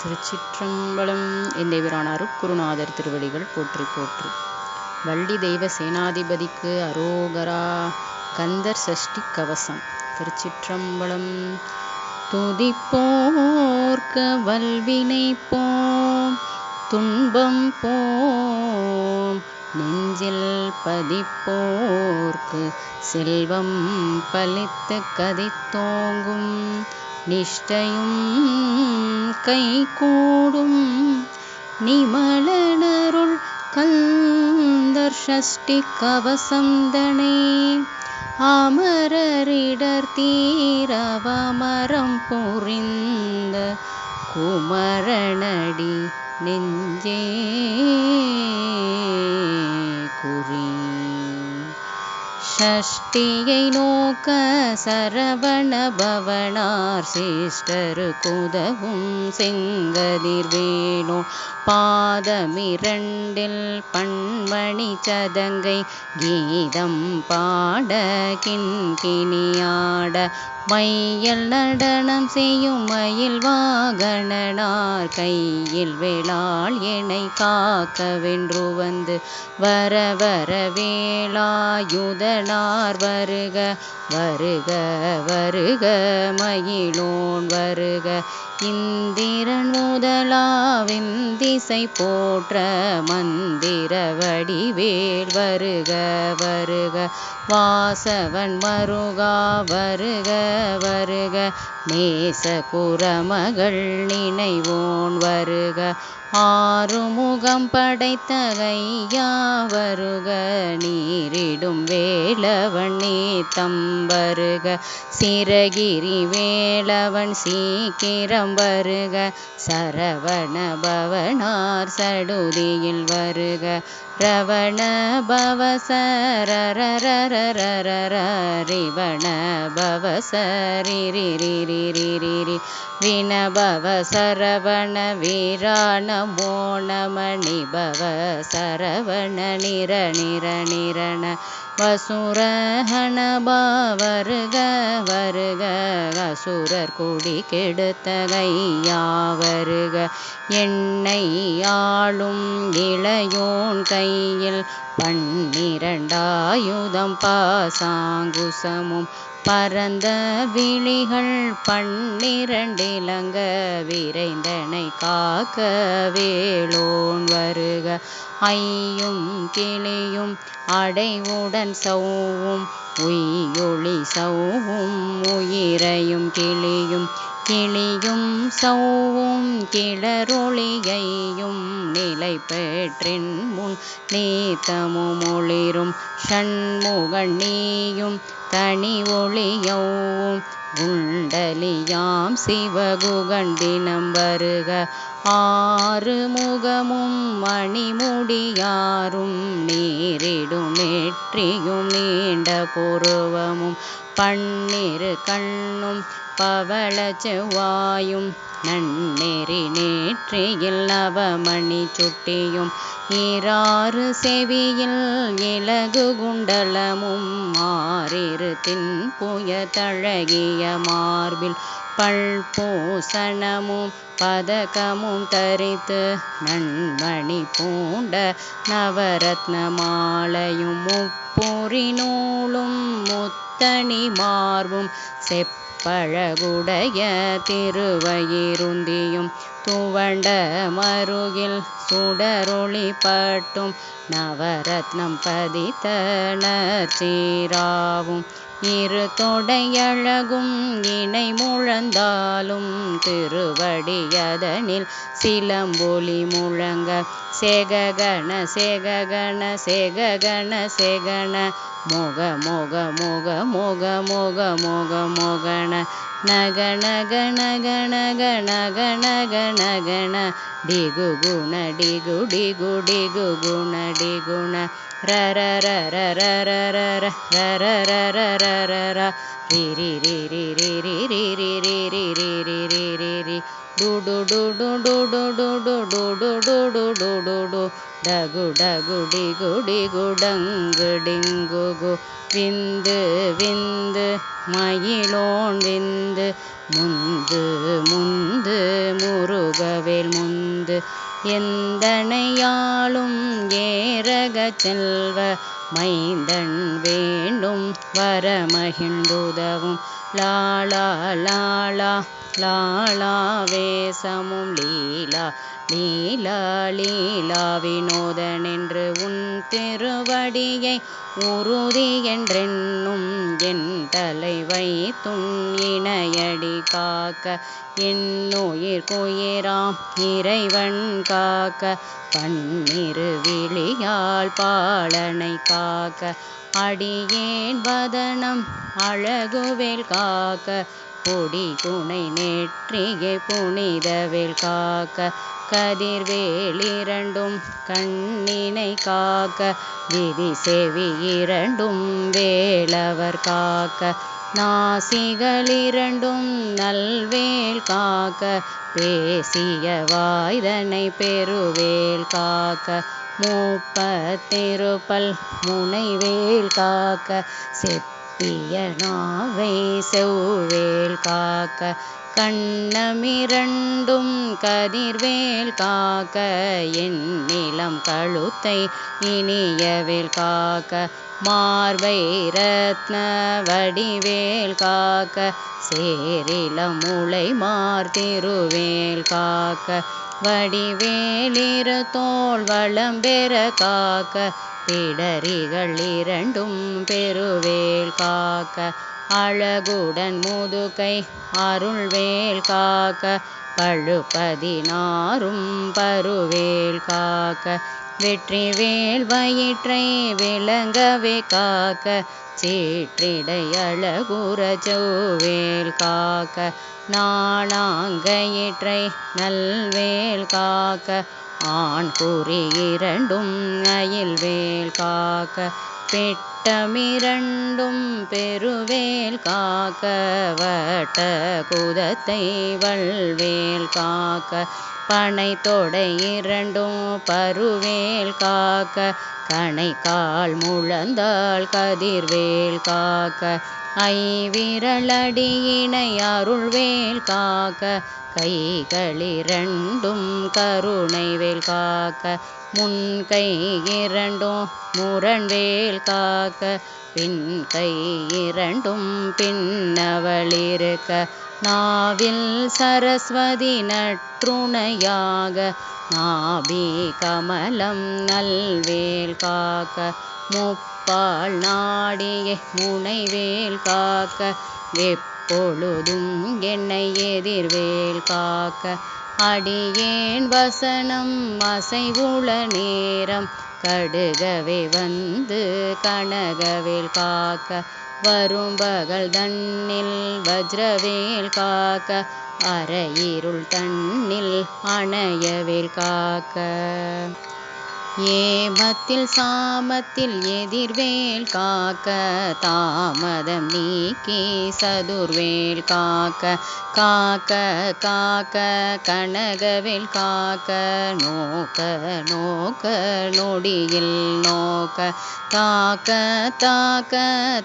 திருச்சிற்றம்பலம் எந்தேவிரான் அருட்குருநாதர் திருவடிகள் போற்றி போற்றி. வள்ளி தெய்வ சேனாதிபதிக்கு அரோகரா கந்தர் சஷ்டி கவசம். திருச்சிற்றம்பலம் துதிப்போர்க்க வல்வினை போம் துன்பம் போம் நெஞ்சில் பதிப்போர்க்கு செல்வம் பலித்து கதித்தோங்கும் நிஷ்டையும் கைகூடும். நிமலனருள் கந்தர் ஷஷ்டி கவசந்தனே. அமரரிடர் தீரவமரம் புரிந்த குமரனடி நெஞ்சே. குறி ஷஷ்டியை நோக்க சரவண பவனார் சிஸ்டரு குதவும் செங்கதிர் வேணோ. பாதமிரண்டில் பண்மணி சதங்கை கீதம் பாட கிண்கிணியாட மையல் நடனம் செய்யும் மயில் வாகனனார் கையில் வேளாள் என்னை காக்க வென்று வந்து வர வர வேளாயுதனார் வருக வருக வருக மயிலோன் வருக. இந்திரன் முதலாவின் திசை போற்ற மந்திர வடிவேல் வருக வருக. வாசவன் மருகா வருக வருக. நேச குரமகள் நினைவோன் வருக. ஆறுமுகம் படைத்த கையா வருக. நீரிடும் வேலவன் நீத்தம் வருக. சிறகிரி வேலவன் சீக்கிரம் வருக. சரவண பவனார் சடுதியில் வருக. ರವಣ ಭವಸರರರರರರಿವಣ ಭವಸರಿರಿರಿರಿರಿರಿ ವಿನಭವ ಸರವಣ ವೀರಾಣ ಮೋಣಮಣಿ ಭವ ಸರವಣ ನಿರ ನಿರ ನಿರಣ வசுரஹணபா வருக வருக அசுரர் கொடி கெடுத்த கையா வருக. என்னை ஆளும் இளையோன் கையில் பன்னிரண்டாயுதம் பாசாங்குசமும் பரந்த விழிகள் பன்னிரண்டிலங்க விரைந்தனை காக்க வேலோன் வருக. ஐயும் கிளியும் அடைவுடன் சௌவும் உய்யொளி சௌவும் உயிரையும் கிளியும் கிளியும் சௌவும் கிளரொளியையும் நிலை பெற்றின் முன் நீத்தமும் ஒளிரும் ஷண்முகன் நீயும் தனி ஒளியவும் குண்டலியாம் சிவகுகண்டினம் வருக ஆறு முகமும் மணிமுடியாரும் நீரிடும் நெற்றியும் நீண்ட புருவமும் பன்னிரு கண்ணும் பவள செவ்வாயும் நன்னெறி நேற்றியில் நவமணி சுட்டியும் ஈராறு செவியில் இலகு குண்டலமும் ஆறிரு தின்புய தழகிய மார்பில் பல்பூசணமும் பதகமும் தரித்து நண்மணி பூண்ட நவரத்ன மாலையும் முப்பொறி நூலும் முத்தணி மார்பும் செப்பழகுடைய திருவயிருந்தியும் துவண்ட மருகில் சுடரொளி பட்டும் நவரத்னம் பதித்த நச்சீராவும் இரு தொடையழகும் இணை முழந்தாலும் திருவடியதனில் சிலம்பொலி முழங்க சேககண சேககண சேககண செகண மொக மொக மொக மொக மொக மொக மொகண நகண கண கண கண கண கண கண டிகு குண டிகு டிகு டிகு குண டிகுண ரர ரர ரர ரர ரர ரர ரர ர ரி ரி ரி ரி ரி ரி ரி ரி ரி ரி ரி ரி ரி ரி டுடு டுடு டுடு டுடு டுடு டுடு டுடு டு டகு டகு குடி டிகு டங்கு டிங்குகு விந்து விந்து மயிலோன் விந்து முந்து முந்து முருகவேல் முந்து. எந்தனையாளும் ஏரகச் செல்வ மைந்தன் வேண்டும் வரமகிழ்ந்துதவும். லாலா லாலா லாலா வேசமும் லீலா லீலா லீலா வினோதனென்று உன் திருவடியை உறுதி என்றென்னும் என் தலை வைத்துன் இணையடி காக்க என்னுயிர் குயிராம் இறைவன் காக்க பன்னிரு விழியால் பாலனை காக்க அடியேன் வதனம் அழகுவேல் காக்க பொடி துணை நெற்றிகை புனிதவேல் காக்க கதிர்வேலிரண்டும் கண்ணினை காக்க விதி செவி இரண்டும் வேலவர் காக்க நாசிகள் இரண்டும் நல்வேல் காக்க பேசிய வாய்தனை பெருவேல் காக்க மூப்பத்திருப்பல் முனைவேல் காக்க செப்பிய நாவை செவ்வேல் காக்க கண்ணமிரண்டும் கதிர்வேல் காக்க என் நிலம் கழுத்தை இனியவேல் காக்க மார்பை ரத்ன வடிவேல் காக்க சேரிலம் முளை மார்த்திருவேல் காக்க வடிவேலிரு தோள் வளம் பெற காக்க பிடரிகள் இரண்டும் பெருவேல் காக்க அழகுடன் முதுகை அருள்வேல் காக்க பழுப்பதினாரும் பருவேல் காக்க. வெற்றி வேல் வயிற்றை விளங்கவே காக்க சீற்றிடை அழகுற செவ்வேல் காக்க. நாணாங்கயிற்றை நல்வேல் காக்க ஆண் குறி இரண்டும் அயில்வேல் காக்க. வட்டமிரண்டும் பெருவேல் காக்க வட்ட குதத்தை வல்வேல் காக்க பனை தொடை இரண்டும் பருவேல் காக்க கணைக்கால் முழந்தாள் கதிர்வேல் காக்க ஐவிரலடியினை அருள்வேல் காக்க கைகளிரண்டும் கருணைவேல் காக்க முன்கை இரண்டும் முரண்வேல் காக்க பின் கை இரண்டும் பின்னவளிருக்க நாவில் சரஸ்வதி நற்றுணையாக நாபி கமலம் நல்வேல் காக்க பால் நாடிய முனைவேல் காக்க எப்பொழுதும் என்னை எதிர்வேல் காக்க. அடியேன் வசனம் அசைவுள நேரம் கடுகவே வந்து கனகவேல் காக்க. வரும்பகல் தன்னில் வஜ்ரவேல் காக்க அரையிருள் தன்னில் அணையவேல் காக்க. ஏமத்தில் சாமத்தில் எதிர்வேல் காக்க தாமதம் நீக்கி சதுர்வேல் காக்க காக்க காக்க கனகவேல் காக்க நோக்க நோக்க நொடியில் நோக்க தாக்க தாக்க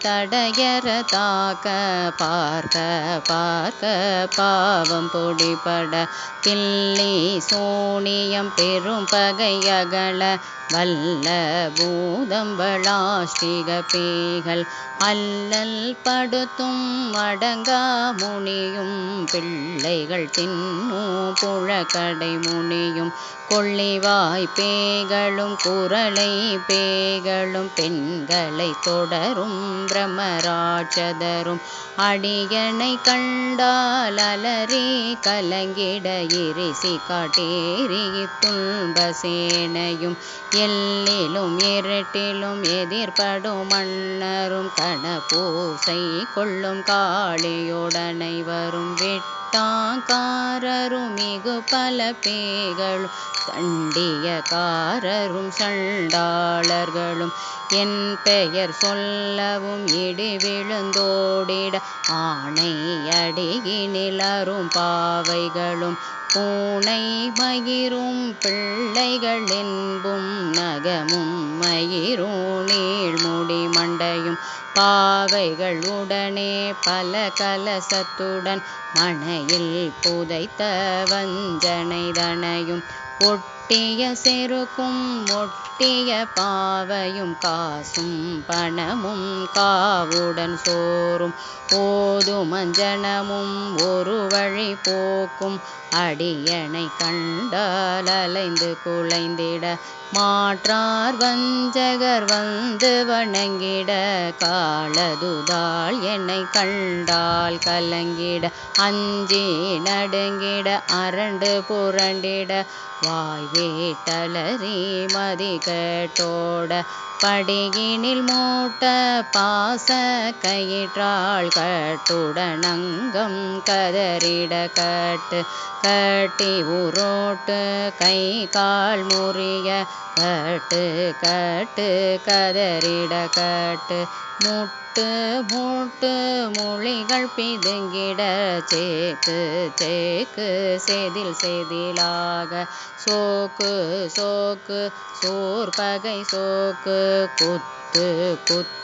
தடையற தாக்க பார்க்க பார்க்க பாவம் பொடிபட பில்லி சோனியம் பெரும் பகையகல வல்ல பூதம்பளாஷ்டிகபேகள் அல்லல் படுத்தும் அடங்கா முனியும் பிள்ளைகள் தின்னும் புழக்கடை முனியும் கொள்ளிவாய் பேய்களும் குரலை பேகளும் பெண்களை தொடரும் பிரமராட்சதரும் அடியனை கண்டால் அலறி கலங்கிட இரிசி காட்டேரி துன்பசேனையும் எல்லிலும் இருட்டிலும் எதிர்படும் மன்னரும் கணபூசை கொள்ளும் காளியுடனை வரும் வெட்டாங்காரரும் மிகு பல பேகளும் தண்டியக்காரரும் சண்டாளர்களும். என் பெயர் சொல்லவும் இடி விழுந்தோடிட ஆணை அடியினில் அரும் பாவைகளும். பூனை மயிரும் பிள்ளைகள் என்பும் நகமும் மயிரும் நீள்முடி மண்டையும் பாவைகள் உடனே பல கலசத்துடன் மனையில் புதைத்த வஞ்சனைதனையும் ஒட்டிய செருக்கும் ஒட்டிய பாவையும் காசும் பணமும் காவுடன் சோறும். போது மஞ்சனமும் ஒரு வழி போக்கும். அடியனை கண்டால் அலைந்து குலைந்திட. மாற்றார் வஞ்சகர் வந்து வணங்கிட. காலதுதாள் என்னை கண்டால் கலங்கிட. அஞ்சி நடுங்கிட அரண்டு புரண்டிட. வாய் வேட்டலரே மதி கேட்டோட படியினில் மூட்ட பாச கயிற்றாள் கட்டுடனங்கம் கதறிட கட்டு கட்டி உரோட்டு கை கால் முறிய கட்டு கட்டு கதறிட கட்டு. முட்டு மூட்டு மொழிகள் பிதுங்கிட சேக்கு சேக்கு செதில் செதிலாக. சோக்கு சோக்கு சோர் பகை சோக்கு குத்து குத்து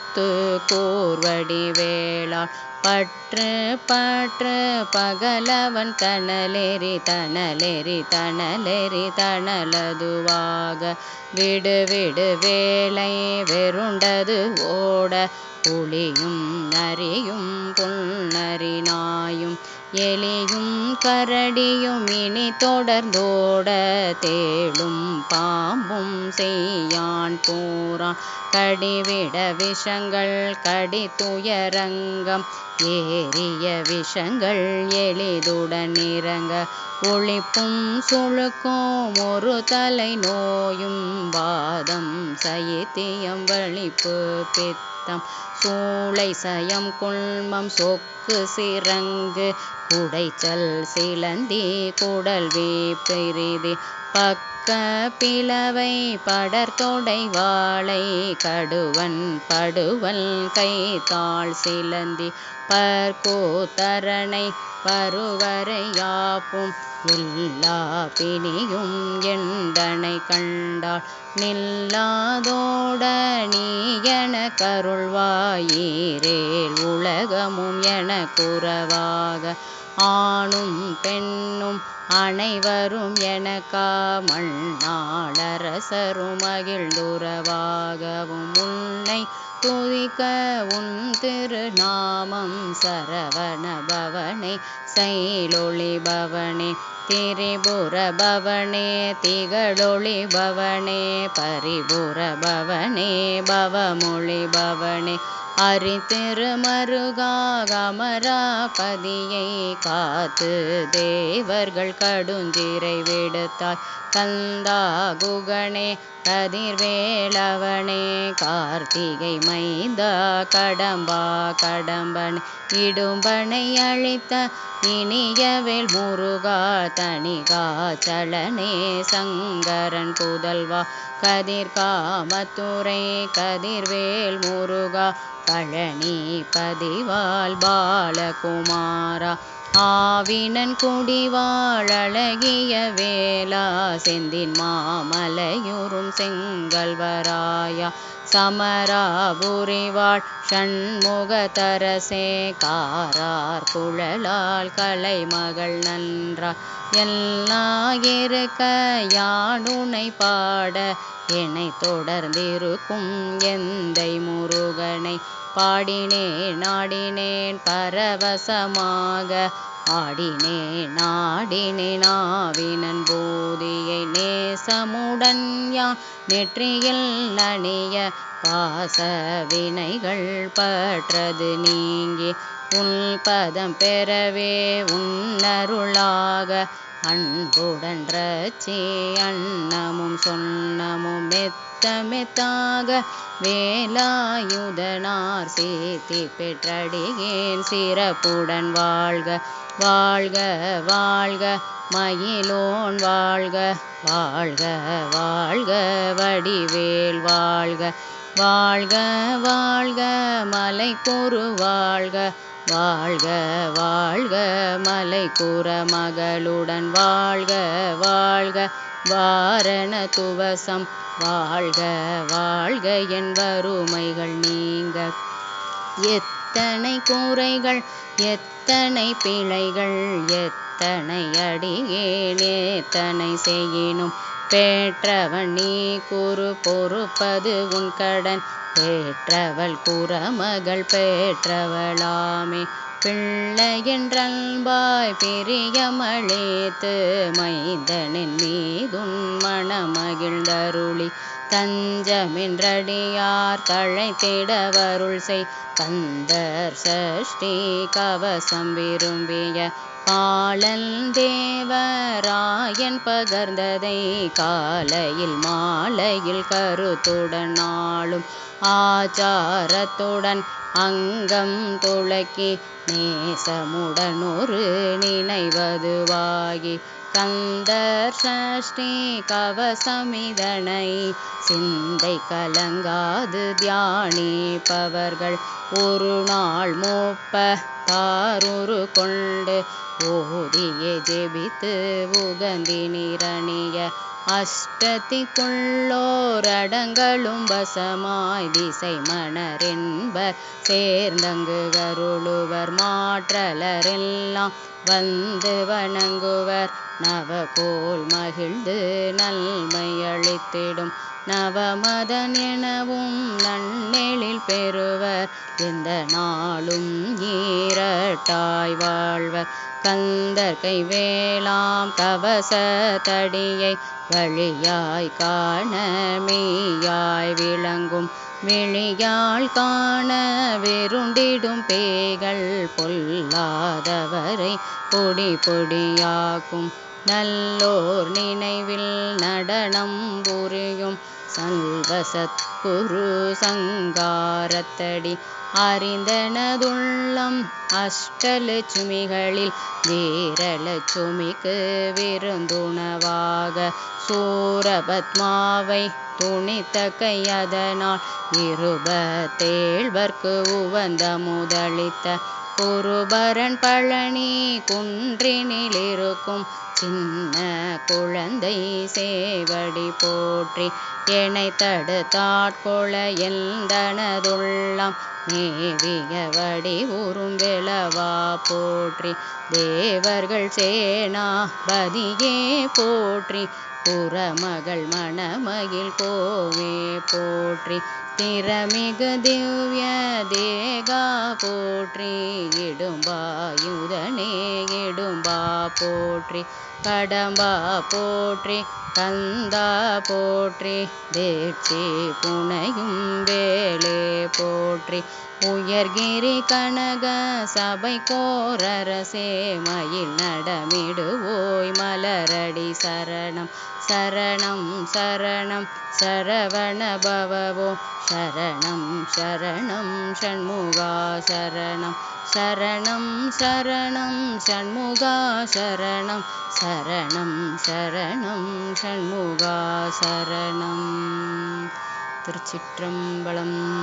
கூர்வடி வேளாள் பற்று பற்று பகலவன் தணலெறி தணலெறி தணலெறி தணலதுவாக விடு விடு வேலை வெருண்டது ஓட. புளியும் நரியும் புல்நரி நாயும். எலியும் கரடியும் இனி தொடர்ந்தோட தேளும் பாம்பும் செய்யான் பூரான். கடிவிட விஷங்கள் கடி துயரங்கம் ஏறிய விஷங்கள் எளிதுடன் இறங்க. ஒழிப்பும் சுழுக்கும் ஒரு தலை நோயும் வாதம் சைத்தியம் வலிப்பு பித்தம் சூளை சயம் குள்மம் சொக்கு சிறங்கு குடைச்சல் சிலந்தி குடல் வீப்பிரிதி பக்க பிளவை படர்தொடை வாழை கடுவன் படுவல் கைத்தாள் சிலந்தி பற்கோத்தரணை பருவரையாப்பும் எல்லா பிணியும் எந்தனை கண்டாள். நில்லாதோட நீ என கருள்வாயீரேல் உலகமும் என குறவாக. ஆணும் பெண்ணும் அனைவரும் எனக்கா மண்ணாளரசரும் மகிழ்ந்துறவாகவும் உன்னை துதிக்க உன் திருநாமம் சரவண பவனே செயலொளி பவனே திரிபுர பவனே திகழொளி பவனே பரிபுர பவனே பவமொழி பவனே. அரித்திருமருகாகமராபதியை காத்து தேவர்கள் கடுஞ்சிறை விடுத்தாய் கந்தா குகணே கதிர்வேளவனே கார்த்திகை மைந்தா கடம்பா கடம்பன். இடும்பனை அழித்த இனியவேல் முருகா. தணிகாச்சலனே சங்கரன் புதல்வா. கதிர்காமத்துறை கதிர்வேல் முருகா. பழனி பதிவால் பாலகுமாரா. ஆவினன் குடிவாழகிய வேளா செந்தின் மாமலையுறும் செங்கல்வராயா. சமராபுரிவாள் ஷண்முகதரசே காரார் குழலால் கலைமகள் நன்றா. எல்லாயிருக்க யானுனை பாட என்னை தொடர்ந்திருக்கும் எந்தை முருகனை. பாடினேன் நாடினேன் பரவசமாக ஆடினே நாடினே நாவினன் போதியை நேசமுடன் யான் நெற்றியில் அணிய பாச வினைகள் பற்றது நீங்கி உன் பதம் பெறவே உன்னருளாக அன்புடன் ரச்சே அன்னமும் சொன்னமும் மெத்த மெத்தாக வேலாயுதனார் சேர்த்தி பெற்றடியேன் சிறப்புடன் வாழ்க வாழ்க வாழ்க மயிலோன் வாழ்க வாழ்க வாழ்க வடிவேல் வாழ்க வாழ்க வாழ்க மலைக்குரு வாழ்க வாழ்க வாழ்க மலைக்கூற மகளுடன் வாழ்க வாழ்க வாரண துவசம். வாழ்க வாழ்க என் வறுமைகள் நீங்க. எத்தனை கூரைகள் எத்தனை பிழைகள் எத்தனை அடியேன் எத்தனை செய்யினும். பேற்றவன் நீ கூறு பொறுப்பது உன் கடன். பேற்றவள் குறமகள் பேற்றவளாமே. பிள்ளையென்றன்பாய் பிரியமளித்து மைந்தனின் மீதுன் மணமகிழ்ந்தருளி தஞ்சமின்றடியார் தழைத்திடவருள் செய். கந்தர் சஷ்டி கவசம் விரும்பிய பாலன் தேவராயன் பகர்ந்ததை காலையில் மாலையில் கருத்துடன் நாளும் ஆச்சாரத்துடன் அங்கம் துளக்கி நேசமுடனொரு நினைவதுவாகி கந்தர் சஷ்டி கவசமிதனை சிந்தை கலங்காது தியானிப்பவர்கள் ஒரு நாள் மூப்ப தாருரு கொண்டு ஓதிய ஜெபித்து உகந்தி நிரணிய அஷ்டத்திக்குள்ளோரடங்களும் வசமாய் திசை மணரென்பர் சேர்ந்தங்கு கருளுவர் மாற்றலரெல்லாம் வந்து வணங்குவர். நவகோல் மகிழ்ந்து நன்மை அளித்திடும் நவமதன் எனவும் நன்னெழில் பெறுவர். எந்த நாளும் ஈரட்டாய் வாழ்வர். கந்தர் கை வேளாம் கவச தடியை வழியாய் காண மெய்யாய் விளங்கும். விழியால் காண வெருண்டிடும் பேய்கள் பொல்லாதவரை பொடி பொடியாக்கும். நல்லோர் நினைவில் நடனம் புரியும். சல்வசத்குரு சங்காரத்தடி. அறிந்தனதுள்ளம் அஷ்டலட்சுமிகளில் வீரலட்சுமிக்கு விருந்துணவாக. சூரபத்மாவை துணித்த கையதனால் இருபத்தேழ்வர்க்கு உவந்த முதலித்த குருபரன் பழனி குன்றினிலிருக்கும். சின்ன குழந்தை சேவடி போற்றி என்னை தடுத்தாட்கொள எந்தனதுள்ளம். மேவிய வடி உறும் போற்றி தேவர்கள் சேனாபதியே போற்றி. புறமகள் மணமகில் கோவே போற்றி. திறமிகு திவ்ய தேகா போற்றி இடும்பா யுதனே இடும்பா போற்றி கடம்பா போற்றி கந்தா போற்றி தேட்சி புனையும் வேலே போற்றி உயர்கிரி கனக சபை கோரரசே மயில் நடமிடுவோய் மலரடி சரணம். சரணம் சரணம் சரவண பவவோ. சரணம் சரணம் ஷண்முகா சரணம். சரணம் சரணம் ஷண்முகா சரணம். சரணம் சரணம் ஷண்முகா சரணம். திருச்சிற்றம்பலம்.